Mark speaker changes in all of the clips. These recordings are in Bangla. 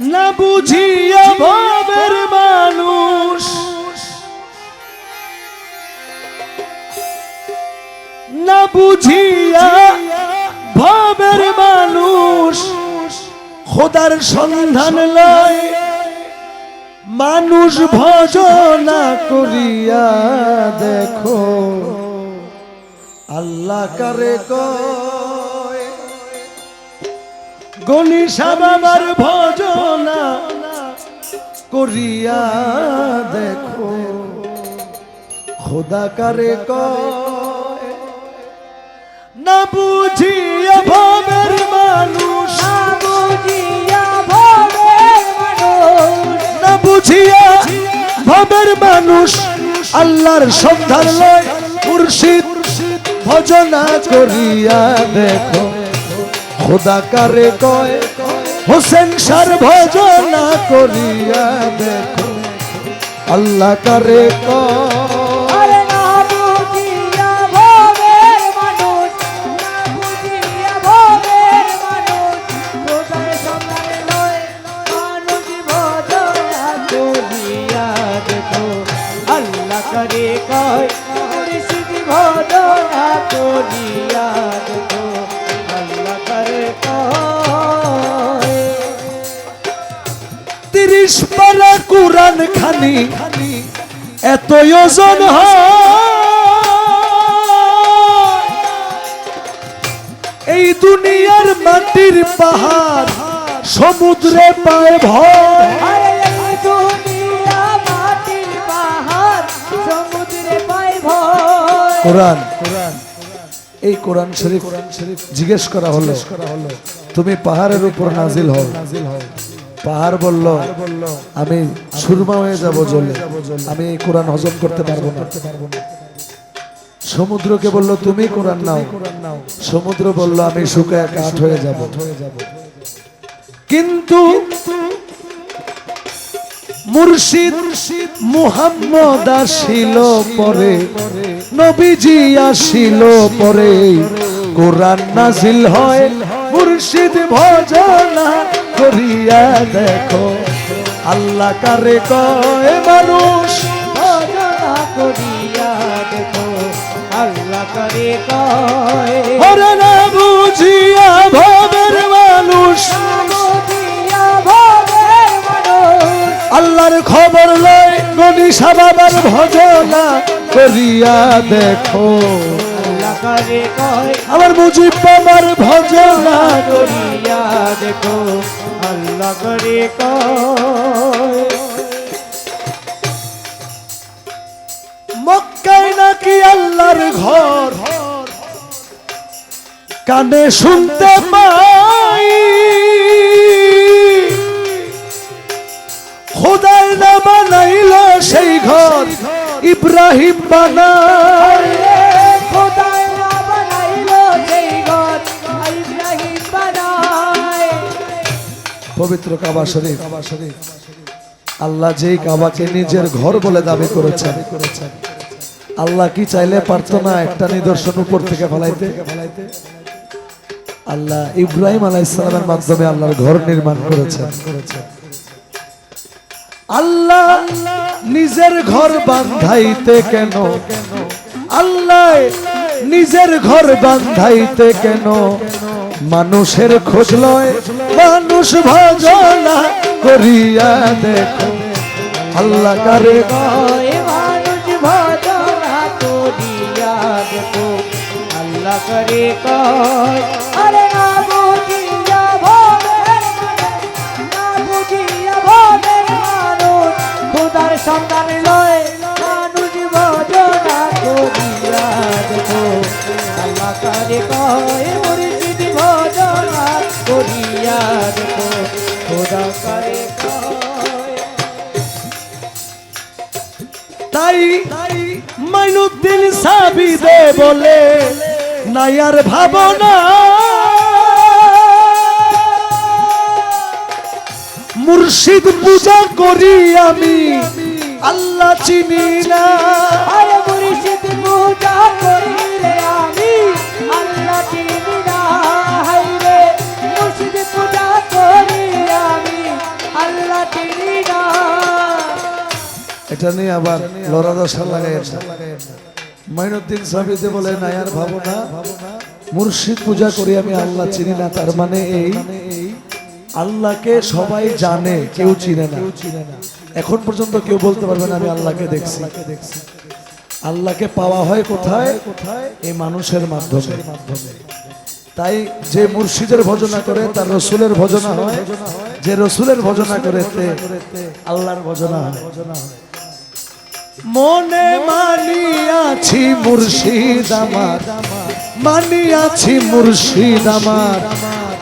Speaker 1: না বুঝিয়া ভাবের মানুষ। না বুঝিয়া ভাবের মানুষ। খোদার সন্ধান লয় মানুষ ভজনা করিয়া দেখো। আল্লাহ কারে কয়? গণিসা বাবার ভজনা করিয়া দেখো। খোদা কারে কয় না বুঝিয়া ভাবের মানুষ
Speaker 2: বুঝিয়া ভবের মানুষ।
Speaker 1: না বুঝিয়া ভাবের মানুষ আল্লাহর সন্ধান লয় মুর্শিদ ভজনা করিয়া দেখো। খোদা কারে কয়, হোসেন সার ভজনা করিয়া দেখো। আল্লাহ কারে কয়,
Speaker 2: আরে না বুঝিয়া ভবের মানুষ
Speaker 1: পারা কোরআন খানি এত ওজন এই দুনিয়ার মাটির পাহাড় সমুদ্রে পায় ভয়। কোরআন এই কোরআন শরীফ কোরআন শরীফ জিজ্ঞেস করা হলো তুমি পাহাড়ের উপর নাজিল হও। পাহাড় বলল, আমি সুরমা হয়ে যাব জলে। আমি এই কোরআন হজম করতে পারব না। সমুদ্রকে বলল, তুমি কোরআন নাও। সমুদ্র বলল, আমি শুকায় কাঠ হয়ে যাব। কিন্তু মুর্শিদ মুহাম্মদ আসিল পরে, নবীজি আসিল পরে। কোরআন নাজিল হয় মুর্শিদ ভজনা করিয়া দেখো। আল্লাহ কারে কয় মানুষ
Speaker 2: ভজনা করিয়া দেখো। আল্লাহ কারে কয়
Speaker 1: ওরে না বুঝিয়া ভবের মানুষ। আল্লাহর খবর লয় গনিশা বাবার ভজনা করিয়া দেখো।
Speaker 2: আল্লাহ করে কয়
Speaker 1: আমার মুজিব বাবার ভজনা
Speaker 2: করিয়া দেখো। করে
Speaker 1: মক্কায় নাকি আল্লাহর ঘর? কানে শুনতে পাই। খোদাই না বানাইল সেই ঘর। ইব্রাহিম বানায়। পবিত্র কাবা শরীফ। আল্লাহ যেই কাবাকে নিজের ঘর বলে দাবি করেছেন, আল্লাহ কি চাইলে পারতো না একটা নিদর্শন উপর থেকে ফেলাইতে? আল্লাহ ইব্রাহিম আলাইসালামের মাধ্যমে আল্লাহর ঘর নির্মাণ করেছেন। আল্লাহ নিজের ঘর বান্ধাইতে কেন? আল্লাহ নিজের ঘর বান্ধাইতে কেন? মানুষের খোঁজ লয় মানুষ ভজনা করিয়া দেখো। আল্লাহ কারে
Speaker 2: মানুষ ভজনা করিয়া দেখো। আল্লাহ করে কয়, আরে না বুঝিয়া ভবের না বুঝিয়া মানুষ। সন্তান লয়, মানুষ ভজনা করিয়া দেখো। আল্লাহ করে কয় খোদা করে কয়
Speaker 1: তাই মাইনুদ্দিন সাবিদে বলে নায়ার ভাবনা। মুর্শিদ পূজা করি আমি আল্লাহ চিনি না।
Speaker 2: মুর্শিদ পূজা করি
Speaker 1: এটা নিয়ে আবার লড়া দশা লাগাই মাইনুদ্দিন সাবিতে বলে, না, আর ভাবো না, মুর্শিদ পূজা করি আমি, আল্লাহ চিনি না, তার মানে এই আল্লাহকে সবাই জানে, কেউ চিনে না। এখন পর্যন্ত কেউ বলতে পারবে না, আমি আল্লাহকে দেখছি। আল্লাহকে পাওয়া হয় কোথায়? এই মানুষের মাধ্যমে। তাই যে মুর্শিদের ভজনা করে, তার রসুলের ভজনা হয়। যে রসুলের ভজনা করে আল্লাহর ভজনা হয়। মনে মানিয়াছি মুর্শিদ আমার মানিয়াছি মুর্শিদ আমার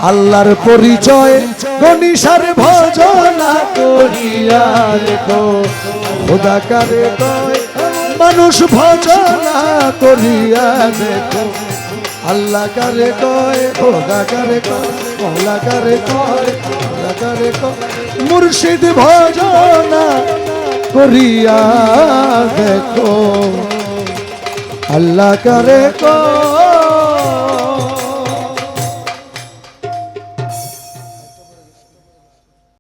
Speaker 1: আল্লাহর পরিচয় গণিসার ভজনা করিয়া খোদা কারে কয় মানুষ ভজনা করিয়া দেখো আল্লাহ কারে কয় খোদা কারে কয় কারে কয় খোদা কারে কয় মুর্শিদ ভজনা করিয়া দেখো। আল্লাহ কারে কয়?